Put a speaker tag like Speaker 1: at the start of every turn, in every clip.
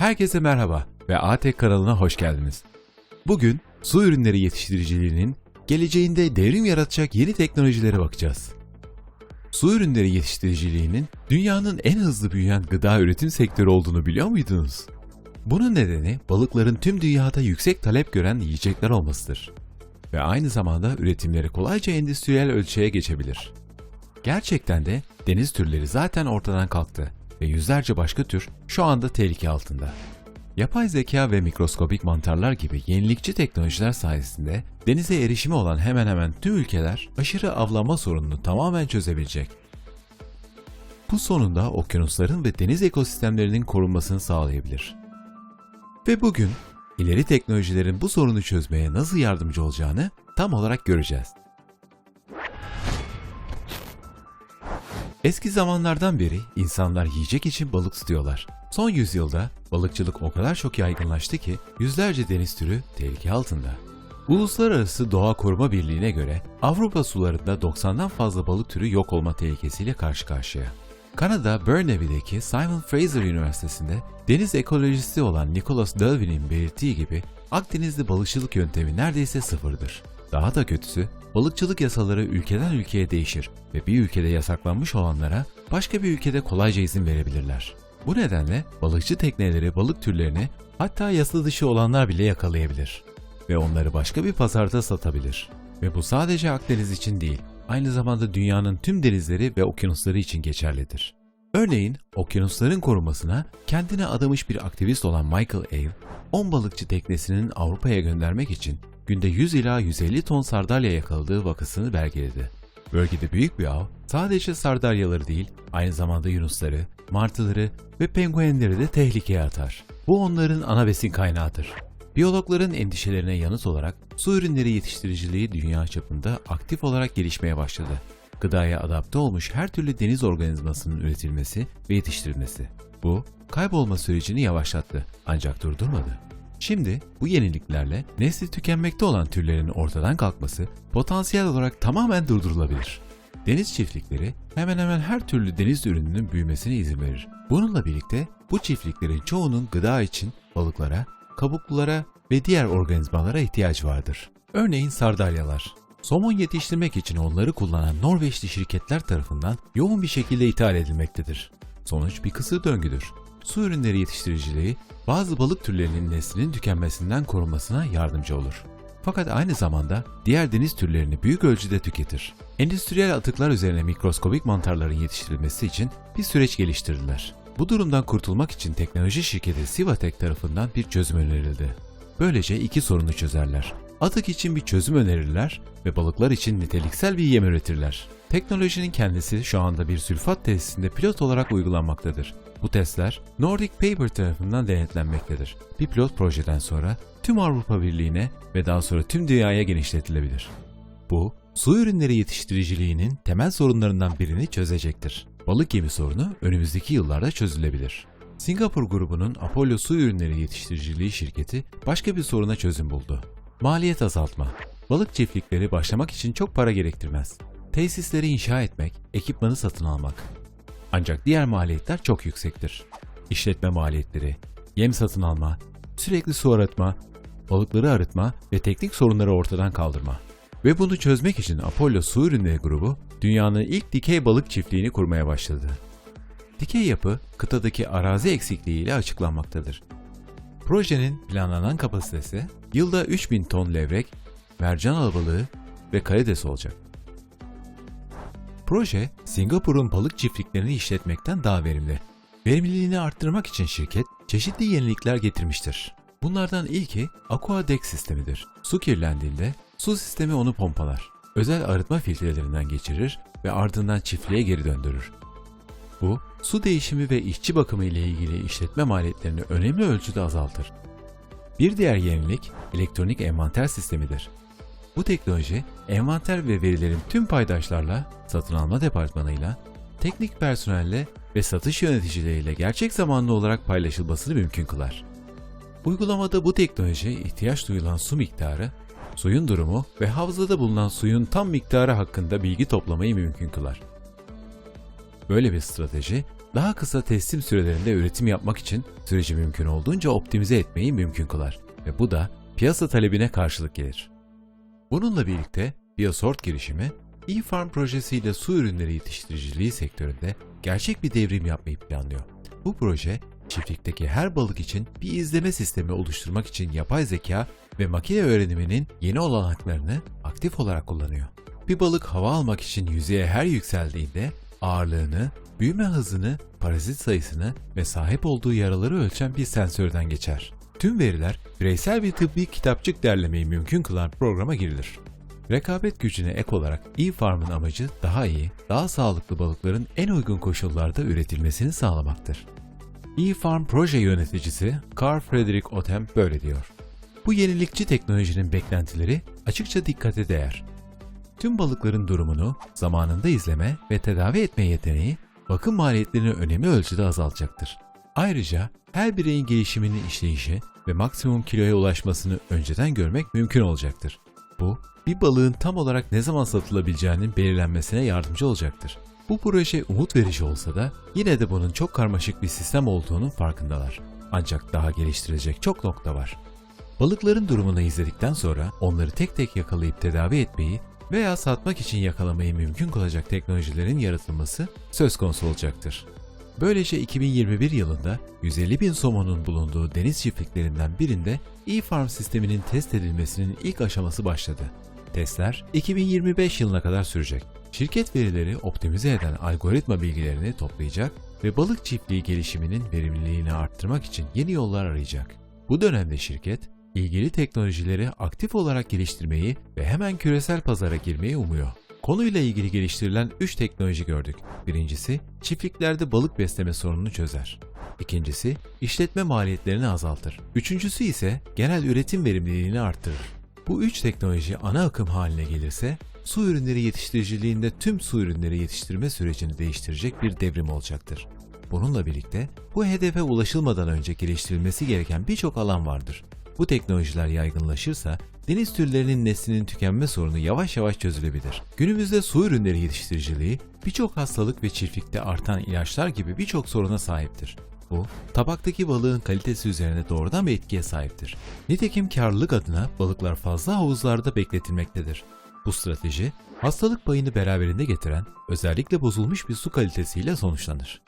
Speaker 1: Herkese merhaba ve ATEK kanalına hoş geldiniz. Bugün su ürünleri yetiştiriciliğinin geleceğinde devrim yaratacak yeni teknolojilere bakacağız. Su ürünleri yetiştiriciliğinin dünyanın en hızlı büyüyen gıda üretim sektörü olduğunu biliyor muydunuz? Bunun nedeni balıkların tüm dünyada yüksek talep gören yiyecekler olmasıdır. Ve aynı zamanda üretimleri kolayca endüstriyel ölçeğe geçebilir. Gerçekten de deniz türleri zaten ortadan kalktı ve yüzlerce başka tür şu anda tehlike altında. Yapay zeka ve mikroskobik mantarlar gibi yenilikçi teknolojiler sayesinde denize erişimi olan hemen hemen tüm ülkeler aşırı avlanma sorununu tamamen çözebilecek. Bu sonunda okyanusların ve deniz ekosistemlerinin korunmasını sağlayabilir. Ve bugün ileri teknolojilerin bu sorunu çözmeye nasıl yardımcı olacağını tam olarak göreceğiz. Eski zamanlardan beri insanlar yiyecek için balık tutuyorlar. Son yüzyılda balıkçılık o kadar çok yaygınlaştı ki yüzlerce deniz türü tehlike altında. Uluslararası Doğa Koruma Birliği'ne göre Avrupa sularında 90'dan fazla balık türü yok olma tehlikesiyle karşı karşıya. Kanada Burnaby'deki Simon Fraser Üniversitesi'nde deniz ekolojisti olan Nicholas Delvin'in belirttiği gibi Akdeniz'de balıkçılık yöntemi neredeyse sıfırdır. Daha da kötüsü, balıkçılık yasaları ülkeden ülkeye değişir ve bir ülkede yasaklanmış olanlara başka bir ülkede kolayca izin verebilirler. Bu nedenle balıkçı tekneleri balık türlerini hatta yasa dışı olanlar bile yakalayabilir ve onları başka bir pazarda satabilir. Ve bu sadece Akdeniz için değil, aynı zamanda dünyanın tüm denizleri ve okyanusları için geçerlidir. Örneğin okyanusların korunmasına kendine adamış bir aktivist olan Michael Ave, 10 balıkçı teknesinin Avrupa'ya göndermek için günde 100 ila 150 ton sardalya yakaladığı vakasını belgeledi. Bölgede büyük bir av sadece sardalyaları değil, aynı zamanda yunusları, martıları ve penguenleri de tehlikeye atar. Bu onların ana besin kaynağıdır. Biyologların endişelerine yanıt olarak su ürünleri yetiştiriciliği dünya çapında aktif olarak gelişmeye başladı. Gıdaya adapte olmuş her türlü deniz organizmasının üretilmesi ve yetiştirilmesi. Bu, kaybolma sürecini yavaşlattı ancak durdurmadı. Şimdi bu yeniliklerle nesli tükenmekte olan türlerin ortadan kalkması potansiyel olarak tamamen durdurulabilir. Deniz çiftlikleri hemen hemen her türlü deniz ürününün büyümesine izin verir. Bununla birlikte bu çiftliklerin çoğunun gıda için balıklara, kabuklulara ve diğer organizmalara ihtiyaç vardır. Örneğin sardalyalar. Somon yetiştirmek için onları kullanan Norveçli şirketler tarafından yoğun bir şekilde ithal edilmektedir. Sonuç bir kısır döngüdür. Su ürünleri yetiştiriciliği bazı balık türlerinin neslinin tükenmesinden korunmasına yardımcı olur. Fakat aynı zamanda diğer deniz türlerini büyük ölçüde tüketir. Endüstriyel atıklar üzerine mikroskobik mantarların yetiştirilmesi için bir süreç geliştirdiler. Bu durumdan kurtulmak için teknoloji şirketi Sivatek tarafından bir çözüm önerildi. Böylece iki sorunu çözerler. Atık için bir çözüm önerirler ve balıklar için niteliksel bir yem üretirler. Teknolojinin kendisi şu anda bir sülfat tesisinde pilot olarak uygulanmaktadır. Bu testler Nordic Paper tarafından denetlenmektedir. Bir pilot projeden sonra tüm Avrupa Birliği'ne ve daha sonra tüm dünyaya genişletilebilir. Bu, su ürünleri yetiştiriciliğinin temel sorunlarından birini çözecektir. Balık yemi sorunu önümüzdeki yıllarda çözülebilir. Singapur grubunun Apollo su ürünleri yetiştiriciliği şirketi başka bir soruna çözüm buldu. Maliyet azaltma. Balık çiftlikleri başlamak için çok para gerektirmez. Tesisleri inşa etmek, ekipmanı satın almak. Ancak diğer maliyetler çok yüksektir. İşletme maliyetleri, yem satın alma, sürekli su arıtma, balıkları arıtma ve teknik sorunları ortadan kaldırma. Ve bunu çözmek için Apollo Su Ürünleri grubu dünyanın ilk dikey balık çiftliğini kurmaya başladı. Dikey yapı kıtadaki arazi eksikliği ile açıklanmaktadır. Projenin planlanan kapasitesi yılda 3000 ton levrek, mercan alabalığı ve karides olacak. Proje, Singapur'un balık çiftliklerini işletmekten daha verimli. Verimliliğini arttırmak için şirket çeşitli yenilikler getirmiştir. Bunlardan ilki Aquadex sistemidir. Su kirlendiğinde su sistemi onu pompalar. Özel arıtma filtrelerinden geçirir ve ardından çiftliğe geri döndürür. Bu, su değişimi ve işçi bakımı ile ilgili işletme maliyetlerini önemli ölçüde azaltır. Bir diğer yenilik elektronik envanter sistemidir. Bu teknoloji, envanter ve verilerin tüm paydaşlarla, satın alma departmanıyla, teknik personelle ve satış yöneticileriyle gerçek zamanlı olarak paylaşılmasını mümkün kılar. Uygulamada bu teknoloji ihtiyaç duyulan su miktarı, suyun durumu ve havzada bulunan suyun tam miktarı hakkında bilgi toplamayı mümkün kılar. Böyle bir strateji daha kısa teslim sürelerinde üretim yapmak için süreci mümkün olduğunca optimize etmeyi mümkün kılar ve bu da piyasa talebine karşılık gelir. Bununla birlikte Biosort girişimi, e-Farm projesiyle su ürünleri yetiştiriciliği sektöründe gerçek bir devrim yapmayı planlıyor. Bu proje, çiftlikteki her balık için bir izleme sistemi oluşturmak için yapay zeka ve makine öğreniminin yeni olanaklarını aktif olarak kullanıyor. Bir balık hava almak için yüzeye her yükseldiğinde ağırlığını, büyüme hızını, parazit sayısını ve sahip olduğu yaraları ölçen bir sensörden geçer. Tüm veriler bireysel bir tıbbi kitapçık derlemeyi mümkün kılan programa girilir. Rekabet gücüne ek olarak e-Farm'ın amacı daha iyi, daha sağlıklı balıkların en uygun koşullarda üretilmesini sağlamaktır. E-Farm proje yöneticisi Carl Frederick Otem böyle diyor. Bu yenilikçi teknolojinin beklentileri açıkça dikkate değer. Tüm balıkların durumunu zamanında izleme ve tedavi etme yeteneği bakım maliyetlerini önemli ölçüde azaltacaktır. Ayrıca her bireyin gelişiminin işleyişi ve maksimum kiloya ulaşmasını önceden görmek mümkün olacaktır. Bu, bir balığın tam olarak ne zaman satılabileceğinin belirlenmesine yardımcı olacaktır. Bu proje umut verici olsa da yine de bunun çok karmaşık bir sistem olduğunun farkındalar. Ancak daha geliştirecek çok nokta var. Balıkların durumunu izledikten sonra onları tek tek yakalayıp tedavi etmeyi veya satmak için yakalamayı mümkün kılacak teknolojilerin yaratılması söz konusu olacaktır. Böylece 2021 yılında 150 bin somonun bulunduğu deniz çiftliklerinden birinde e-farm sisteminin test edilmesinin ilk aşaması başladı. Testler 2025 yılına kadar sürecek. Şirket verileri optimize eden algoritma bilgilerini toplayacak ve balık çiftliği gelişiminin verimliliğini arttırmak için yeni yollar arayacak. Bu dönemde şirket, ilgili teknolojileri aktif olarak geliştirmeyi ve hemen küresel pazara girmeyi umuyor. Konuyla ilgili geliştirilen 3 teknoloji gördük. Birincisi, çiftliklerde balık besleme sorununu çözer. İkincisi, işletme maliyetlerini azaltır. Üçüncüsü ise genel üretim verimliliğini arttırır. Bu üç teknoloji ana akım haline gelirse, su ürünleri yetiştiriciliğinde tüm su ürünleri yetiştirme sürecini değiştirecek bir devrim olacaktır. Bununla birlikte bu hedefe ulaşılmadan önce geliştirilmesi gereken birçok alan vardır. Bu teknolojiler yaygınlaşırsa deniz türlerinin neslinin tükenme sorunu yavaş yavaş çözülebilir. Günümüzde su ürünleri yetiştiriciliği birçok hastalık ve çiftlikte artan ilaçlar gibi birçok soruna sahiptir. Bu, tabaktaki balığın kalitesi üzerine doğrudan bir etkiye sahiptir. Nitekim karlılık adına balıklar fazla havuzlarda bekletilmektedir. Bu strateji, hastalık payını beraberinde getiren, özellikle bozulmuş bir su kalitesiyle sonuçlanır.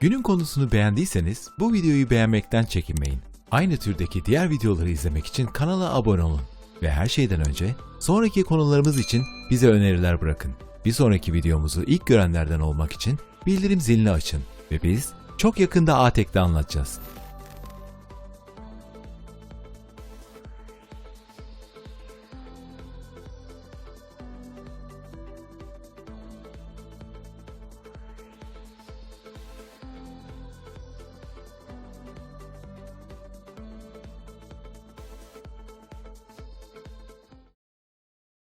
Speaker 1: Günün konusunu beğendiyseniz bu videoyu beğenmekten çekinmeyin. Aynı türdeki diğer videoları izlemek için kanala abone olun. Ve her şeyden önce sonraki konularımız için bize öneriler bırakın. Bir sonraki videomuzu ilk görenlerden olmak için bildirim zilini açın ve biz çok yakında ATEK'te anlatacağız.